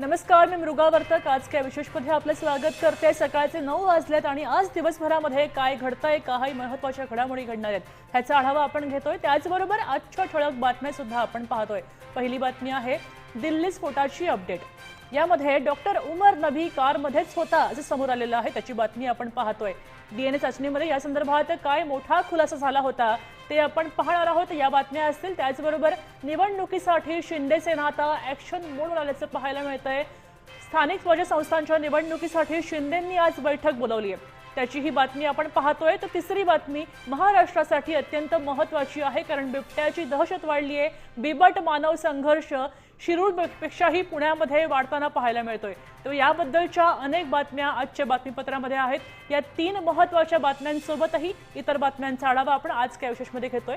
नमस्कार मी मृगा वर्तक. आज काय विशेषमध्ये आपलं स्वागत करते. सकाळचे नऊ वाजलेत आणि आज दिवसभरामध्ये काय घडतंय काही महत्त्वाच्या घडामोडी घडणार आहेत ह्याचा आढावा आपण घेतोय. त्याचबरोबर आजच्या ठळक बातम्या सुद्धा आपण पाहतोय. पहिली बातमी आहे दिल्ली स्फोटाची अपडेट. यामध्ये डॉक्टर उमर नबी कारमध्येच होता असं समोर आलेलं आहे त्याची बातमी आपण पाहतोय. डीएनए चाचणीमध्ये या संदर्भात काय मोठा खुलासा झाला होता ते आपण पाहणार आहोत. या बातम्या असतील त्याचबरोबर निवडणुकीसाठी शिंदे सेना आता ॲक्शन मोडवर आल्याचं पाहायला मिळतंय. स्थानिक स्वराज्य संस्थांच्या निवडणुकीसाठी शिंदेंनी आज बैठक बोलावली आहे. त्याची ही बातमी आपण पाहतोय. तर तिसरी बातमी महाराष्ट्रासाठी अत्यंत महत्वाची आहे कारण बिबट्याची दहशत वाढली आहे. बिबट मानव संघर्ष शिरूरपेक्षाही पुण्यामध्ये वाढताना पाहायला मिळतोय. तर याबद्दलच्या अनेक बातम्या आजच्या बातमीपत्रामध्ये आहेत. या तीन महत्त्वाच्या बातम्यांसोबतही इतर बातम्यांचा आढावा आपण आज काय विशेषमध्ये घेतोय.